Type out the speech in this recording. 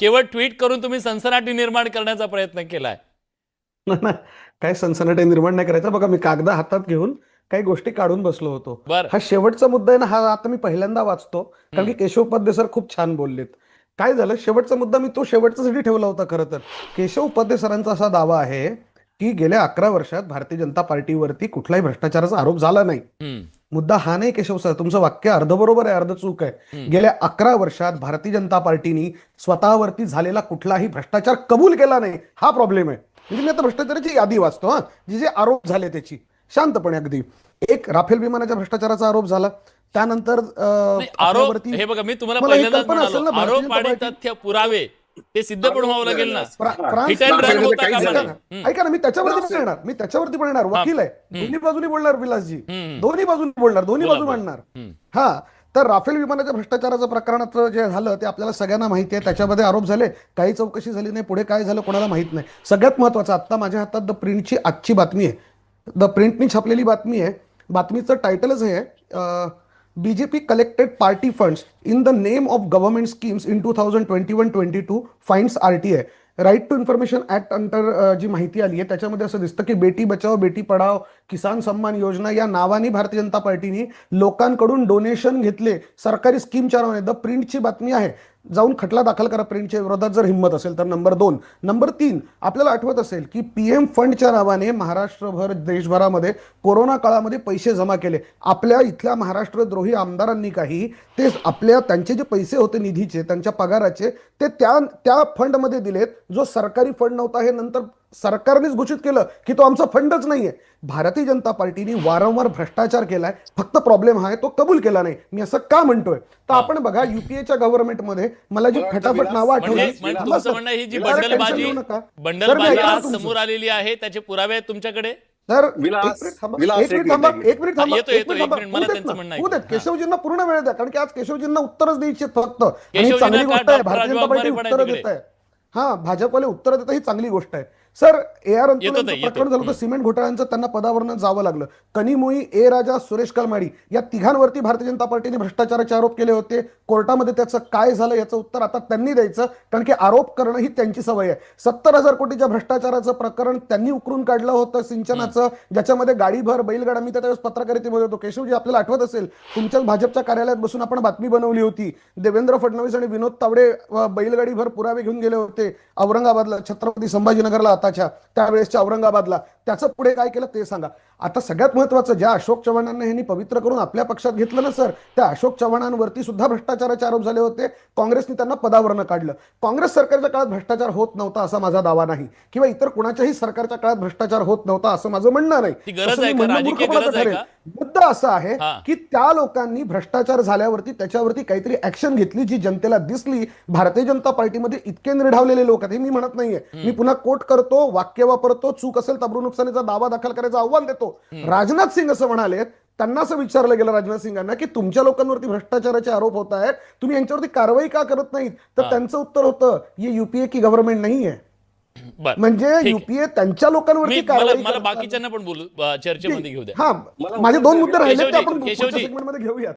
केवळ ट्विट करून तुम्ही सनसनाटी निर्माण करण्याचा प्रयत्न केलाय. ना काय सनसनाटी निर्माण नाही करायचा. बघा मी कागदा हातात घेऊन काही गोष्टी काढून बसलो होतो. हा शेवटचा मुद्दा आहे ना हा आता मी पहिल्यांदा वाचतो. कारण की केशव उपाध्ये सर खूप छान बोललेत. काय झालं? शेवटचा मुद्दा मी तो शेवटच्यासाठी ठेवला होता खरं तर. केशव उपाध्ये सरांचा असा दावा आहे की गेल्या अकरा वर्षात भारतीय जनता पार्टीवरती कुठलाही भ्रष्टाचाराचा आरोप झाला नाही. मुद्दा हा नाही केशव सर तुमचं वाक्य अर्ध बरोबर आहे अर्ध चूक आहे. गेल्या अकरा वर्षात भारतीय जनता पार्टीनी स्वतःवरती झालेला कुठलाही भ्रष्टाचार कबूल केला नाही हा प्रॉब्लेम आहे. म्हणजे मी आता भ्रष्टाचाराची यादी वाचतो हा. जे जे आरोप झाले त्याची शांतपणे अगदी. एक राफेल विमानाच्या भ्रष्टाचाराचा आरोप झाला त्यानंतर आरोप हे बघा मी तुम्हाला आरोप आणि तथ्य पुरावे ते सिद्ध पण व्हावं लागेल ना. ऐका ना, नये. ऐका ना मी त्याच्यावरती पण येणार मी त्याच्यावरती पण येणार वकील आहे. दोन्ही बाजूनी बोलणार विलासजी. दोन्ही बाजूनी बोलणार. दोन्ही बोला, बाजू. मांडणार. हा. तर राफेल विमानाच्या भ्रष्टाचाराचं प्रकरणात जे झालं ते आपल्याला सगळ्यांना माहिती आहे. त्याच्यामध्ये आरोप झाले. काही चौकशी झाली नाही. पुढे काय झालं कोणाला माहीत नाही. सगळ्यात महत्वाचं आता माझ्या हातात द प्रिंटची आजची बातमी आहे. द प्रिंटनी छापलेली बातमी आहे. बातमीचं टायटलच हे BJP collected collected party funds in the name of schemes schemes in two thousand twenty one twenty two R T I right to information act under जी माहिती आली आहे त्याच्यामध्ये असं दिसतं की बेटी बचाव बेटी पढाव किसान सन्मान योजना या नावाने भारतीय जनता पार्टीने लोकांकडून डोनेशन घेतले. सरकारी स्कीमच्या नावाने. द प्रिंटची बातमी आहे जाऊन खटला दाखल करा प्रिंटच्या विरोधात जर हिंमत असेल तर. नंबर दोन. नंबर तीन आपल्याला आठवत असेल की पी एम फंडच्या नावाने महाराष्ट्रभर देशभरामध्ये कोरोना काळामध्ये पैसे जमा केले. आपल्या इथल्या महाराष्ट्रद्रोही आमदारांनी काही ते आपल्या त्यांचे जे पैसे होते निधीचे त्यांच्या पगाराचे ते त्या त्या फंडमध्ये दिलेत. जो सरकारी फंड नव्हता हे नंतर सरकारनेच घोषित केलं की तो आमचा फंडच नाहीये. भारतीय जनता पार्टीने वारंवार भ्रष्टाचार केलाय फक्त प्रॉब्लेम हा आहे तो कबूल केला नाही. मी असं का म्हणतोय? तर आपण बघा युपीएच्या गव्हर्नमेंटमध्ये मला जी फटाफट नावं म्हणजे आठवली. म्हणजे थांबा तुमचं सर. म्हणणं ही जी जरा tension बंडलबाजी घेऊ नका. सर, मी बंडलबाजी ऐका ना आज तुमचं. समोर आलेली आहे त्याचे पुरावे आहेत तुमच्याकडे? तर एक विलास- मिनिट थांबा. एक मिनिट थांबा. एक मिनिट. होऊ देत. केशवजींना पूर्ण वेळ द्या कारण की आज केशवजींना उत्तरच द्यायची फक्त. आणि चांगली गोष्ट आहे भारतीय जनता पार्टी उत्तरं देत आहे. हा भाजपवाले उत्तरं देत ही चांगली गोष्ट आहे. Sir A R. प्रकरण झालं होतं सिमेंट घोटाळ्यांचं त्यांना पदावरनं जावं लागलं. कनिमोई ए राजा सुरेश कलमाडी या तिघांवरती भारतीय जनता पार्टीने भ्रष्टाचाराचे आरोप केले होते. कोर्टामध्ये त्याचं काय झालं याचं उत्तर आता त्यांनी द्यायचं कारण की आरोप करणं ही त्यांची सवय आहे. सत्तर हजार कोटीच्या भ्रष्टाचाराचं प्रकरण त्यांनी उकरून काढलं होतं सिंचनाचं ज्याच्यामध्ये गाडीभर बैलगाडा मी त्यावेळेस पत्रकारितेमध्ये होतो. केशवजी आपल्याला आठवत असेल तुमच्याच भाजपच्या कार्यालयात बसून आपण बातमी बनवली होती. देवेंद्र फडणवीस आणि विनोद तावडे बैलगाडीभर पुरावे घेऊन गेले होते औरंगाबादला छत्रपती संभाजीनगरला. आताच्या त्यावेळेसच्या औरंगाबादला. त्याचं पुढे काय केलं ते सांगा. आता सगळ्यात महत्वाचं ज्या अशोक चव्हाणांना यांनी पवित्र करून आपल्या पक्षात घेतलं ना सर त्या अशोक चव्हाणांवरती सुद्धा भ्रष्टाचाराचे आरोप झाले होते. काँग्रेसने त्यांना पदावरनं काढलं. काँग्रेस सरकारच्या काळात भ्रष्टाचार होत नव्हता असा माझा दावा नाही. किंवा इतर कुणाच्याही सरकारच्या काळात भ्रष्टाचार होत नव्हता असं माझं म्हणणं नाही. ती गरज तसं आहे मी का? म्हणणं राजकीय मूर्खपणाचं गरज आहे ठरेल. का? मुद्दा असा आहे. की त्या लोकांनी भ्रष्टाचार झाल्यावरती त्याच्यावरती काहीतरी ऍक्शन घेतली जी जनतेला दिसली भारतीय जनता पार्टीमध्ये इतके निर्ढावलेले लोक आहेत हे मी म्हणत नाहीये मी पुन्हा कोट करतो वाक्य वापरतो चूक असेल तब्रू नुकसानीचा दावा दाखल करायचं आव्हान देतो राजनाथ सिंग असं म्हणाले त्यांना असं विचारलं गेलं राजनाथ सिंगांना की तुमच्या लोकांवरती भ्रष्टाचाराचे आरोप होत आहेत तुम्ही यांच्यावरती कारवाई का करत नाहीत तर त्यांचं उत्तर होतं ये युपीए की गव्हर्नमेंट नाही आहे म्हणजे. युपीए त्यांच्या लोकांवरती मला कारवाई मला करतात. बाकीच्यांना पण बोलू चर्चेमध्ये घेऊ द्या. हा माझे दोन मुद्दे राहिले आपण घेऊया